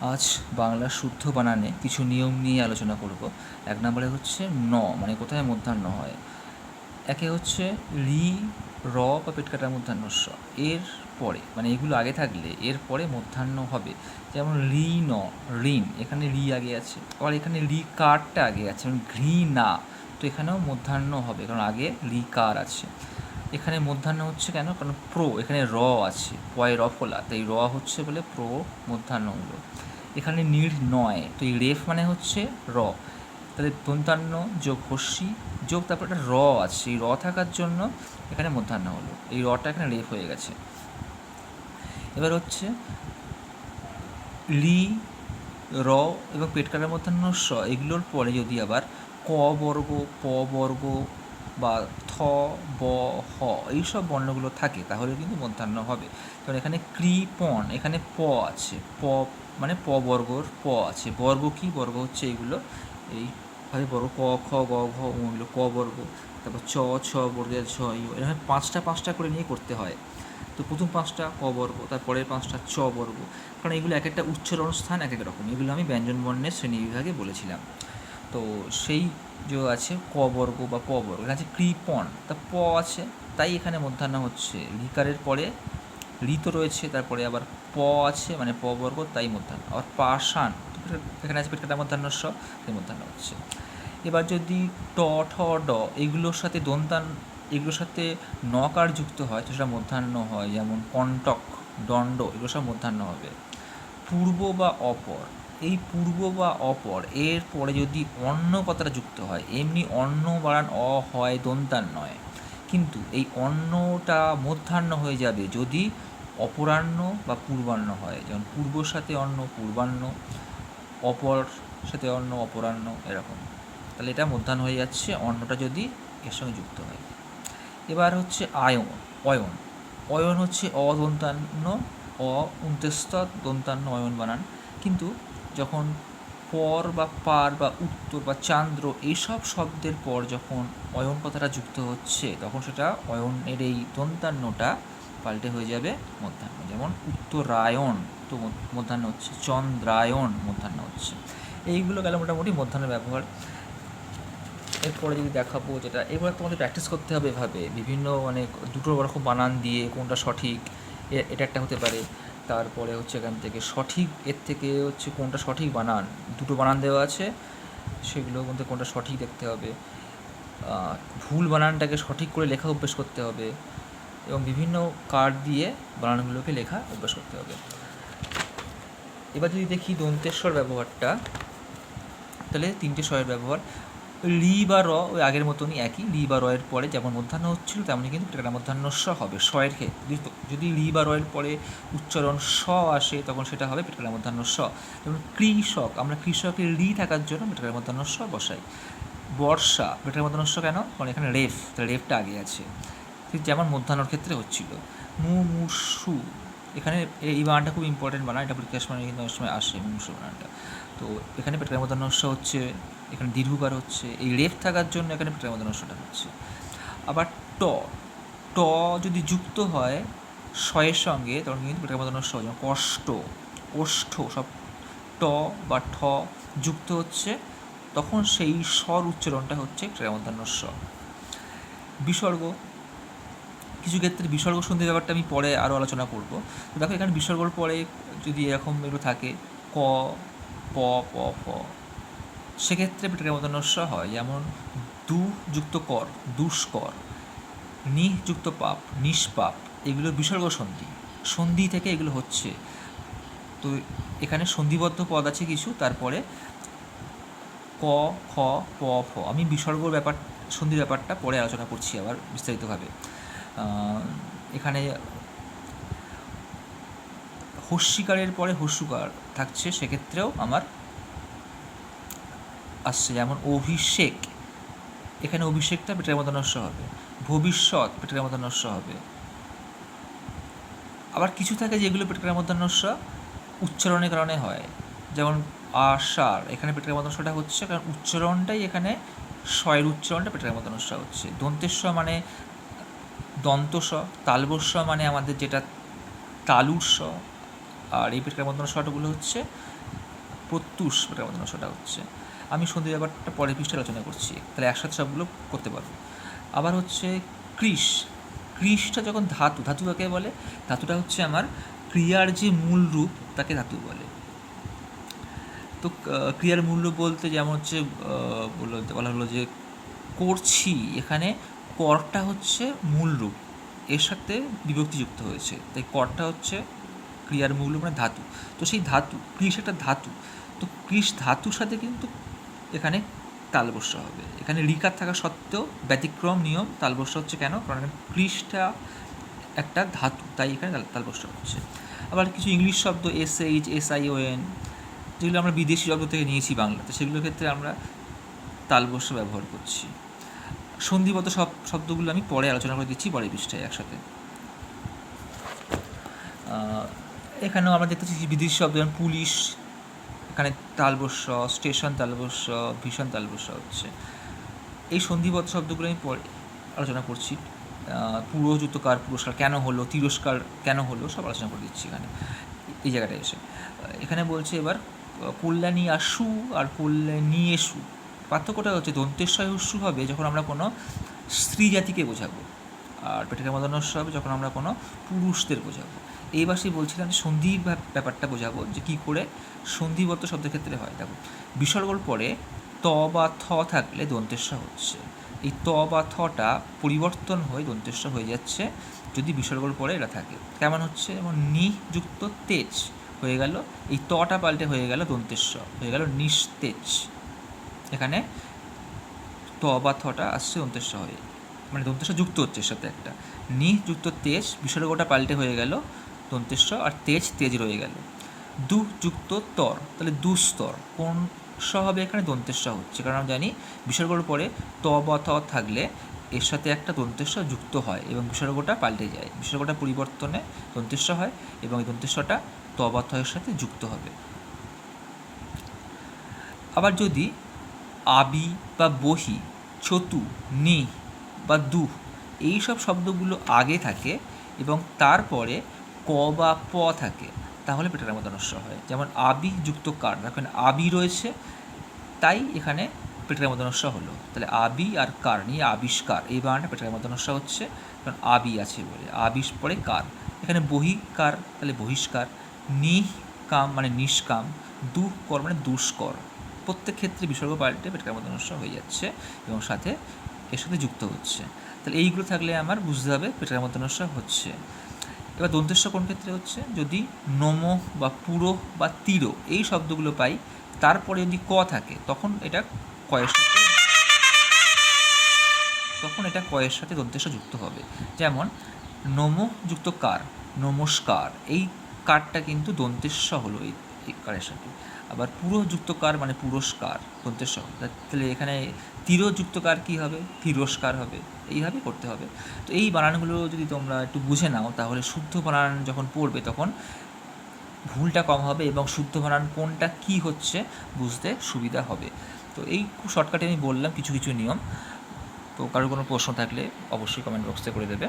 আজ বাংলা শুদ্ধ বানানে কিছু নিয়ম নিয়ে আলোচনা করব। এক নম্বরে হচ্ছে ন মানে কোথায় মধ্যাহ্ন হয়? একে হচ্ছে রি, র বা পেট কাটার মধ্যাহ্ন স। এর পরে মানে এগুলো আগে থাকলে এর পরে মধ্যাহ্ন হবে। যেমন রি, ন, ঋণ, এখানে রি আগে আছে। আবার এখানে রি কারটা আগে আছে, যেমন ঘৃ, না। তো এখানেও মধ্যাহ্ন হবে, কারণ আগে রি কার আছে। এখানে মধ্যাহ্ন হচ্ছে কেন? কারণ প্রো, এখানে র আছে, পয় র ফোলা। তাই র হচ্ছে বলে প্রো মধ্যাহ্ন হলো। এখানে নির নয়, তো এই রেফ মানে হচ্ছে র। তাহলে দন্তান্ন যোগ হস্যি, যোগ তারপর একটা র আছে, এই র থাকার জন্য এখানে মধ্যাহ্ন হলো। এই রটা এখানে রেফ হয়ে গেছে। এবার হচ্ছে লি, র এবং পেট কাটার মধ্যাহ্ন স, এগুলোর পরে যদি আবার ক বর্গ, প বর্গ বা থ, ব, হ, এইসব বর্ণগুলো থাকে, তাহলে কিন্তু মধ্যাহ্ন হবে। কারণ এখানে কৃপণ, এখানে প আছে, প মানে প বর্গর প আছে। বর্গ কি? বর্গ হচ্ছে এইগুলো। এইভাবে বর্গ, ক, খ, গ, ঘ এগুলো, ক বর্গ, তারপর চ ছ বর্গের ছ ই এরকম পাঁচটা পাঁচটা করে নিয়ে করতে হয়। তো প্রথম পাঁচটা ক বর্গ, তারপরের পাঁচটা চ বর্গ। কারণ এগুলো এক একটা উচ্চারণ স্থান এক এক রকম। এগুলো আমি ব্যঞ্জন বর্ণের শ্রেণি বিভাগে বলেছিলাম। তো সেই যে আছে ক বর্গ বা প বর্গ, এখানে আছে কৃপণ। তা প আছে, তাই এখানে মধ্যাহ্ন হচ্ছে। লিকারের পরে ঋ তো রয়েছে, তারপরে আবার প আছে মানে প বর্গ, তাই মধ্যাহ্ন। আবার পাষাণ এখানে আছে পেটকাটা মধ্যাহ্ন স তাই মধ্যাহ্ন হচ্ছে। এবার যদি ট, ঠ, ড, এগুলোর সাথে দন্তান, এগুলোর সাথে নকার যুক্ত হয়, তো সেটা মধ্যাহ্ন হয়, যেমন কণ্টক, দণ্ড, এগুলো সব মধ্যাহ্ন হবে। পূর্ব বা অপর, এই পূর্ব বা অপর, এর পরে যদি অন্য কথাটা যুক্ত হয়, এমনি অন্য বাড়ান, অ হয়, দন্তান নয়। কিন্তু এই অন্নটা মধ্যাহ্ন হয়ে যাবে যদি অপরাহ্ন বা পূর্বাহ্ন হয়। যেমন পূর্বর সাথে অন্ন, পূর্বাহ্ন, অপর সাথে অন্ন, অপরাহ্ন এরকম। তাহলে এটা মধ্যাহ্ন হয়ে যাচ্ছে, অন্নটা যদি এর সঙ্গে যুক্ত হয়। এবার হচ্ছে আয়ন, অয়ন। অয়ন হচ্ছে অদন্তান্ন অ উন্তেস্ত দন্তান্ন অয়ন বানান। কিন্তু যখন পর বা পার বা উত্তর বা চান্দ্র এইসব শব্দের পর যখন অয়ন কথাটা যুক্ত হচ্ছে, তখন সেটা অয়নের এই দন্তান্নটা পাল্টে হয়ে যাবে মধ্যাহ্ন। যেমন উত্তরায়ণ তো মধ্যাহ্ন হচ্ছে চন্দ্রায়ণ, মধ্যাহ্ন হচ্ছে। এইগুলো গেল মোটামুটি মধ্যাহ্নের ব্যবহার। এরপরে যদি দেখাবো যেটা, এবার তোমাদের প্র্যাকটিস করতে হবে এভাবে। বিভিন্ন মানে দুটো রকম বানান দিয়ে কোনটা সঠিক এটা একটা হতে পারে। তারপরে হচ্ছে এখান থেকে সঠিক, এর থেকে হচ্ছে কোনটা সঠিক বানান, দুটো বানান দেওয়া আছে সেগুলো মধ্যে কোনটা সঠিক দেখতে হবে। ভুল বানানটাকে সঠিক করে লেখা অভ্যেস করতে হবে এবং বিভিন্ন কার্ড দিয়ে বানানগুলোকে লেখা অভ্যাস করতে হবে। এবার যদি দেখি দন্তেশ্বর ব্যবহারটা, তাহলে তিনটে স্বরের ব্যবহার। লি বা র ওই আগের মতনই একই, লি বা রয়ের পরে যেমন মধ্যাহ্ন হচ্ছিল তেমনই কিন্তু এটা মধ্যাহ্ন স হবে শয়ের ক্ষেত্রে যদি লি বা রয়ের পরে উচ্চারণ স আসে, তখন সেটা হবে পেটকালা মধ্যাহ্ন স। যেমন কৃষক, আমরা কৃষকের লি থাকার জন্য পেটকালা মধ্যাহ্ন স বসাই। বর্ষা পেটকালা মধ্যাহ্ন স কেন? কারণ এখানে রেফ, তাহলে রেফটা আগে আছে। ঠিক যেমন মধ্যাহ্নর ক্ষেত্রে হচ্ছিল। মু মুসু এখানে এই বানানটা খুব ইম্পর্টেন্ট বানান, এটা পরীক্ষার সময় কিন্তু অনেক সময় আসে মুসু বানানটা। তো এখানে পেটকালা মধ্যাহ্ন স হচ্ছে এখানে দীর্ঘকার হচ্ছে, এই রেফ থাকার জন্য এখানে পেটের মধ্যে নষ্টটা হচ্ছে। আবার ট ট যদি যুক্ত হয় শয়ের সঙ্গে, তখন কিন্তু পেটের মধ্যে নষ্ট যেমন কষ্ট ওষ্ঠ সব ট বা ঠ যুক্ত হচ্ছে, তখন সেই স্বর উচ্চারণটা হচ্ছে ক্রেমধ্যান্য স বিসর্গ, কিছু ক্ষেত্রে বিসর্গ সন্ধি ব্যাপারটা আমি পরে আরও আলোচনা করব। দেখো এখানে বিসর্গর পরে যদি এরকম এগুলো থাকে, ক, প প প। সেক্ষেত্রে পেটের মতানস্য হয়, যেমন দু যুক্ত কর, দুষ্কর নিহ যুক্ত পাপ, নিষ্পাপ এগুলো বিসর্গ সন্ধি। সন্ধি থেকে এগুলো হচ্ছে। তো এখানে সন্ধিবদ্ধ পদ আছে কিছু, তারপরে ক, খ, প, ফ। আমি বিসর্গ ব্যাপার সন্ধির ব্যাপারটা পরে আলোচনা করছি আবার বিস্তারিতভাবে। এখানে হস্যিকারের পরে হস্যুকার থাকছে, সেক্ষেত্রেও আমার আসছে, যেমন অভিষেক। এখানে অভিষেকটা পেটের মতো নষ্ট হবে। ভবিষ্যৎ পেটের মতো নষ্ট হবে। আবার কিছু থাকে যেগুলো পেটের মতো নষ্ট উচ্চারণের কারণে হয়। যেমন আশার এখানে পেটের মতো নষ্টটা হচ্ছে, কারণ উচ্চারণটাই এখানে স্বয়ের উচ্চারণটা পেটের মতো নষ্ট হচ্ছে। দন্তেস্ব মানে দন্তস্ব, তালবস্ব মানে আমাদের যেটা তালুর স আর এই পেটের মতো স্বটাগুলো হচ্ছে প্রত্যুষ পেটের মধ্যে নস্যটা হচ্ছে। আমি সন্ধি ব্যাপারটা পরের পৃষ্ঠে আলোচনা করছি। তাহলে একসাথে সবগুলো করতে পারব। আবার হচ্ছে কৃষ কৃষটা যখন ধাতু ধাতু কাকে বলে? ধাতুটা হচ্ছে আমার ক্রিয়ার যে মূল রূপ, তাকে ধাতু বলে। তো ক্রিয়ার মূল্য বলতে যেমন হচ্ছে বলা হলো যে করছি, এখানে করটা হচ্ছে মূল রূপ। এর সাথে বিভক্তিযুক্ত হয়েছে। তাই করটা হচ্ছে ক্রিয়ার মূল রূপ মানে ধাতু। তো সেই ধাতু কৃষ একটা ধাতু। তো কৃষ ধাতুর সাথে কিন্তু এখানে তালবস্য হবে। এখানে রিকার থাকা সত্ত্বেও ব্যতিক্রম নিয়ম তালবস্য হচ্ছে কেন? কারণ কৃষটা একটা ধাতু, তাই এখানে তাল- তালবস্য হচ্ছে। আবার কিছু ইংলিশ শব্দ S H S I O N যেগুলো আমরা বিদেশি শব্দ থেকে নিয়েছি বাংলাতে, সেগুলোর ক্ষেত্রে আমরা তালবস্য ব্যবহার করছি। সন্ধিবত সব শব্দগুলো আমি পরে আলোচনা করে দিচ্ছি পরে পৃষ্ঠায় একসাথে। এখানেও আমরা দেখতেছি যে বিদেশি শব্দ যেমন পুলিশ এখানে তালবস্য স্টেশন তালবস্য ভীষণ তালবস্য হচ্ছে। এই সন্ধিবদ্ধ শব্দগুলো আমি পরে আলোচনা করছি। আহ, পুরোযুক্তকার পুরস্কার কেন হলো তিরস্কার কেন হলো সব আলোচনা করে দিচ্ছি এখানে। এই জায়গাটায় এসে। এখানে বলছে এবার কল্যাণী আসু আর কল্যাণী এসু। পার্থক্যটা হচ্ছে দন্তেশ্বয় হস্যু হবে যখন আমরা কোনো স্ত্রী জাতিকে বোঝাবো। আর পেটের মদনস্য হবে যখন আমরা কোনো পুরুষদের বোঝাবো। এইবার সেই বলছিলাম যে সন্ধি ব্যাপ- ব্যাপারটা বোঝাবো, যে কী করে সন্ধিবদ্ধ শব্দের ক্ষেত্রে হয়। দেখো, বিসর্গর পরে ত বা থ থাকলে দন্তেশ্ব হচ্ছে। এই ত বা থটা পরিবর্তন হয়ে দন্তেশ্ব হয়ে যাচ্ছে যদি বিসর্গর পরে এটা থাকে। কেমন হচ্ছে? যেমন নি যুক্ত তেজ হয়ে গেল, এই তটা পাল্টে হয়ে গেল দন্তেশ্ব, হয়ে গেল নিস্তেজ এখানে ত বা থটা আসছে দন্তেশ্ব হয়ে। মানে দন্তেশ্ব যুক্ত হচ্ছে এর সাথে একটা। নি যুক্ত তেজ বিসর্গটা পাল্টে হয়ে গেল দন্তেশ্ব আর তেজ তেজ রয়ে গেল। দু যুক্ত তর তাহলে দুস্তর কোন স হবে এখানে দন্তেশ্ব হচ্ছে? কারণ আমরা জানি বিসর্গর পরে ত বা থ থাকলে এর সাথে একটা দন্তেশ্ব যুক্ত হয় এবং বিসর্গটা পাল্টে যায়। বিসর্গটা পরিবর্তনে দন্তেশ্ব হয় এবং এই দন্তেশ্বটা ত বা থ এর সাথে যুক্ত হবে। আবার যদি আবি বা বহি চতু নি বা দু এই সব শব্দগুলো আগে থাকে এবং তারপরে ক বা প থাকে, তাহলে পেটের মতো নষ্ট হয়। যেমন আবি যুক্ত কার এখন আবি রয়েছে, তাই এখানে পেটের মতো নষ্ট হলো। তাহলে আবি আর কার নিয়ে আবিষ্কার, এই বানানটা পেটের মতো নষ্ট হচ্ছে, কারণ আবি আছে বলে। আবিষ পরে কার। এখানে বহিকার, তাহলে বহিষ্কার। নিকাম মানে নিষ্কাম, দুকর মানে দুষ্কর। প্রত্যেক ক্ষেত্রে বিসর্গ পাল্টে পেটকার মতো নষ্ট হয়ে যাচ্ছে এবং সাথে এর সাথে যুক্ত হচ্ছে। তাহলে এইগুলো থাকলে আমার বুঝতে হবে পেটের মতো নষ্ট হচ্ছে। এবার দন্তেশ্ব কোন ক্ষেত্রে হচ্ছে? যদি নম বা পুরো বা তীর এই শব্দগুলো পাই, তারপরে যদি ক থাকে, তখন এটা কয়ের সাথে তখন এটা কয়ের সাথে দন্তেশ্ব যুক্ত হবে। যেমন, নম যুক্ত কার, নমস্কার, এই কারটা কিন্তু দন্তেশ্ব হলো এই কারের সাথে। আবার পুরো যুক্ত কার মানে পুরস্কার দন্তেশ্ব তাহলে এখানে তীরযুক্ত কার কী হবে? তিরস্কার হবে। এইভাবে করতে হবে। তো এই বানানগুলো যদি তোমরা একটু বুঝে নাও, তাহলে শুদ্ধ বানান যখন পড়বে তখন ভুলটা কম হবে এবং শুদ্ধ বানান কোনটা কি হচ্ছে বুঝতে সুবিধা হবে। তো এই খুব শর্টকাটে আমি বললাম কিছু কিছু নিয়ম। তো কারোর কোনো প্রশ্ন থাকলে অবশ্যই কমেন্ট বক্সে করে দেবে।